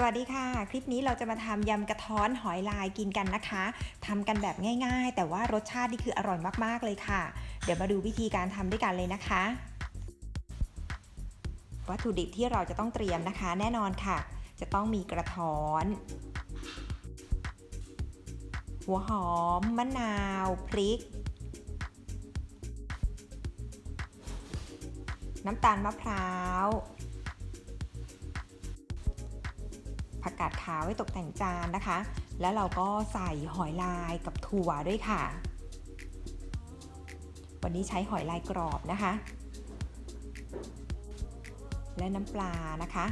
สวัสดีค่ะ คลิปนี้เราจะมาทำยำกระท้อนหอยลายกินกันนะคะทำกันแบบง่าย ๆ แต่ว่ารสชาตินี่คืออร่อยมากๆเลยค่ะ เดี๋ยวมาดูวิธีการทำด้วยกันเลยนะคะ วัตถุดิบที่เราจะต้องเตรียมนะคะ แน่นอนค่ะ จะต้องมีกระท้อน หัวหอม มะนาว พริก น้ำตาลมะพร้าว ผักกาดขาวไว้ตกแต่งจานนะคะ แล้วเราก็ใส่หอยลายกับถั่วด้วยค่ะ วันนี้ใช้หอยลายกรอบนะคะ และน้ำปลานะคะ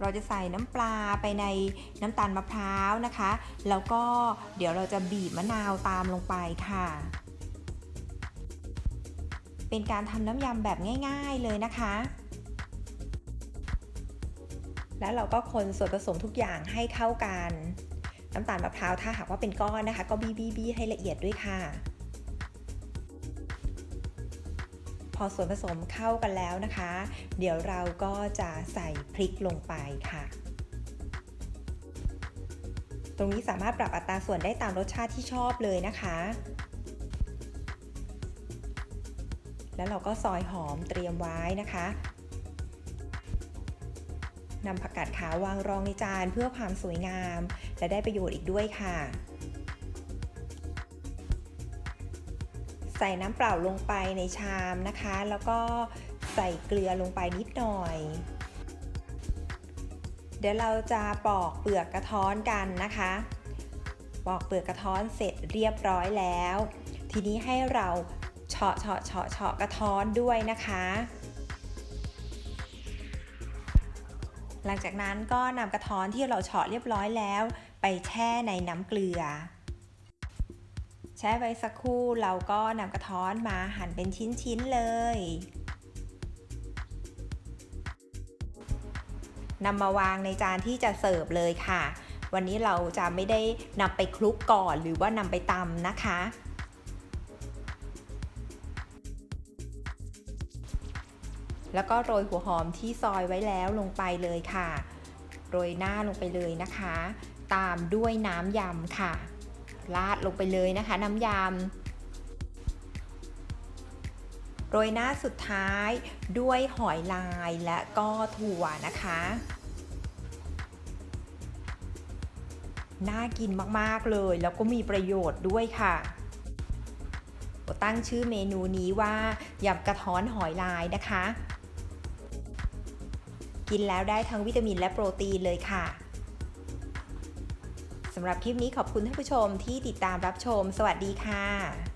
เราจะใส่น้ำปลาไปในน้ำตาลมะพร้าวนะคะ แล้วก็เดี๋ยวเราจะบีบมะนาวตามลงไปค่ะ เป็นการทำน้ำยำแบบง่าย ๆเลยนะคะ แล้วเราก็คนส่วนผสมทุกอย่างให้เข้ากัน น้ำตาลมะพร้าวถ้าหากว่าเป็นก้อนนะคะ ก็บี้บี้บี้ให้ละเอียดด้วยค่ะ พอส่วนผสมเข้ากันแล้วนะคะ เดี๋ยวเราก็จะใส่พริกลงไปค่ะ ตรงนี้สามารถปรับอัตราส่วนได้ตามรสชาติที่ชอบเลยนะคะ แล้วเราก็ซอยหอมเตรียมไว้นะคะ นำผักกาดขาววางรองในจานเพื่อความสวยงาม และได้ประโยชน์อีกด้วยค่ะ ใส่น้ำเปล่าลงไปในชามนะคะ แล้วก็ใส่เกลือลงไปนิดหน่อย เดี๋ยวเราจะปอกเปลือกกระท้อนกันนะคะ ปอกเปลือกกระท้อนเสร็จเรียบร้อยแล้ว ทีนี้ให้เราเฉาะเฉาะเฉาะเฉาะกระท้อนด้วยนะคะ หลังจากนั้นก็นำกระท้อนที่เราเฉาะเรียบร้อยแล้ว ไปแช่ในน้ำเกลือ แช่ไว้สักครู่เราก็นำกระท้อนมาหั่นเป็นชิ้นๆเลยนำมาวางในจานที่จะเสิร์ฟเลยค่ะ วันนี้เราจะไม่ได้นำไปคลุกก่อนหรือว่านำไปตำนะคะ แล้วก็โรยหัวหอมที่ซอยไว้แล้วลงไปเลยค่ะ โรยหน้าลงไปเลยนะคะ ตามด้วยน้ำยำค่ะ ราดลงไปเลยนะคะ น้ำยำ โรยหน้าสุดท้ายด้วยหอยลายและก็ถั่วนะคะน่ากินมาก ๆ เลย แล้วก็มีประโยชน์ด้วยค่ะ ตั้งชื่อเมนูนี้ว่ายำกระท้อนหอยลายนะคะ กินแล้วได้ทั้งวิตามินและโปรตีนเลยค่ะสำหรับคลิปนี้ขอบคุณท่านผู้ชมที่ติดตามรับชม สวัสดีค่ะ